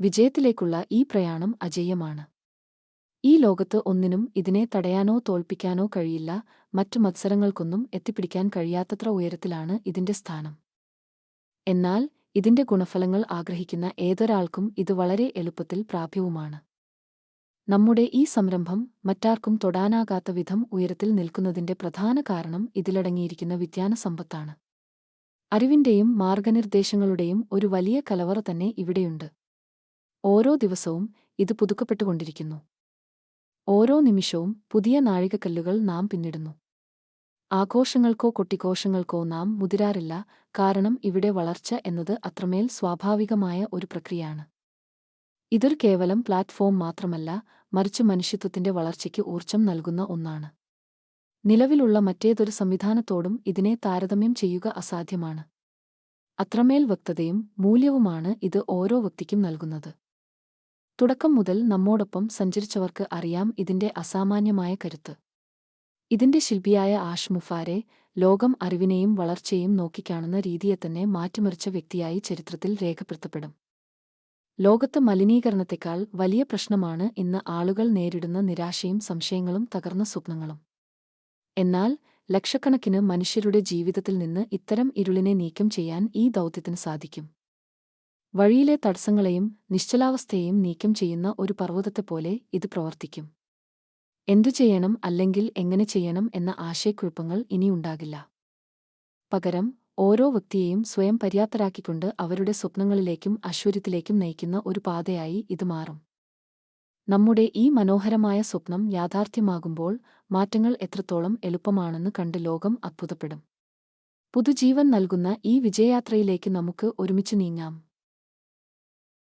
വിജയത്തിലേക്കുള്ള ഈ പ്രയാണം അജയ്യമാണ് ഈ ലോകത്ത് ഒന്നിനും ഇതിനെ തടയാനോ തോൽപ്പിക്കാനോ കഴിയില്ല മറ്റു മത്സരങ്ങൾക്കൊന്നും എത്തിപ്പിടിക്കാൻ കഴിയാത്തത്ര ഉയരത്തിലാണ് ഇതിന്റെ സ്ഥാനം. എന്നാൽ ഇതിന്റെ ഗുണഫലങ്ങൾ ആഗ്രഹിക്കുന്ന ഏതൊരാൾക്കും ഇത് വളരെ എളുപ്പത്തിൽ പ്രാപ്യവുമാണ്. നമ്മുടെ ഈ സംരംഭം മറ്റാർക്കും തൊടാനാകാത്ത വിധം ഉയരത്തിൽ നിൽക്കുന്നതിന്റെ പ്രധാന കാരണം ഇതിലടങ്ങിയിരിക്കുന്ന വിജ്ഞാന സമ്പത്താണ്. അറിവിന്റെയും മാർഗനിർദ്ദേശങ്ങളുടെയും ഒരു വലിയ കലവറ തന്നെ ഇവിടെയുണ്ട്. ഓരോ ദിവസവും ഇത് പുതുക്കപ്പെട്ടുകൊണ്ടിരിക്കുന്നു. ഓരോ നിമിഷവും പുതിയ നാഴികക്കല്ലുകൾ നാം പിന്നിടുന്നു. ആഘോഷങ്ങൾക്കോ കൊട്ടിഘോഷങ്ങൾക്കോ നാം മുതിരാറില്ല കാരണം ഇവിടെ വളർച്ച എന്നത് അത്രമേൽ സ്വാഭാവികമായ ഒരു പ്രക്രിയയാണ്. ഇതൊരു കേവലം പ്ലാറ്റ്ഫോം മാത്രമല്ല മറിച്ച് മനുഷ്യത്വത്തിന്റെ വളർച്ചയ്ക്ക് ഊർജം നൽകുന്ന ഒന്നാണ്. നിലവിലുള്ള മറ്റേതൊരു സംവിധാനത്തോടും ഇതിനെ താരതമ്യം ചെയ്യുക അസാധ്യമാണ്. അത്രമേൽ വ്യക്തതയും മൂല്യവുമാണ് ഇത് ഓരോ വ്യക്തിക്കും നൽകുന്നത്. തുടക്കം മുതൽ നമ്മോടൊപ്പം സഞ്ചരിച്ചവർക്ക് അറിയാം ഇതിന്റെ അസാമാന്യമായ കരുത്ത്. ഇതിന്റെ ശില്പിയായ ആഷ്മുഫാരെ ലോകം അറിവിനെയും വളർച്ചയും നോക്കിക്കാണുന്ന രീതിയെത്തന്നെ മാറ്റിമറിച്ച വ്യക്തിയായി ചരിത്രത്തിൽ രേഖപ്പെടുത്തപ്പെടും. ലോകത്ത് മലിനീകരണത്തെക്കാൾ വലിയ പ്രശ്നമാണ് ഇന്ന് ആളുകൾ നേരിടുന്ന നിരാശയും സംശയങ്ങളും തകർന്ന സ്വപ്നങ്ങളും. എന്നാൽ ലക്ഷക്കണക്കിന് മനുഷ്യരുടെ ജീവിതത്തിൽ നിന്ന് ഇത്തരം ഇരുളിനെ നീക്കം ചെയ്യാൻ ഈ ദൗത്യത്തിന് സാധിക്കും. വഴിയിലെ തടസ്സങ്ങളെയും നിശ്ചലാവസ്ഥയെയും നീക്കം ചെയ്യുന്ന ഒരു പർവതത്തെപ്പോലെ ഇത് പ്രവർത്തിക്കും. എന്തു ചെയ്യണം അല്ലെങ്കിൽ എങ്ങനെ ചെയ്യണം എന്ന ആശയക്കുഴപ്പങ്ങൾ ഇനിയുണ്ടാകില്ല പകരം ഓരോ വ്യക്തിയെയും സ്വയം പര്യാപ്തരാക്കിക്കൊണ്ട് അവരുടെ സ്വപ്നങ്ങളിലേക്കും അശ്വര്യത്തിലേക്കും നയിക്കുന്ന ഒരു പാതയായി ഇത് മാറും. നമ്മുടെ ഈ മനോഹരമായ സ്വപ്നം യാഥാർത്ഥ്യമാകുമ്പോൾ മാറ്റങ്ങൾ എത്രത്തോളം എളുപ്പമാണെന്ന് കണ്ട് ലോകം അത്ഭുതപ്പെടും. പുതുജീവൻ നൽകുന്ന ഈ വിജയയാത്രയിലേക്ക് നമുക്ക് ഒരുമിച്ച് നീങ്ങാം.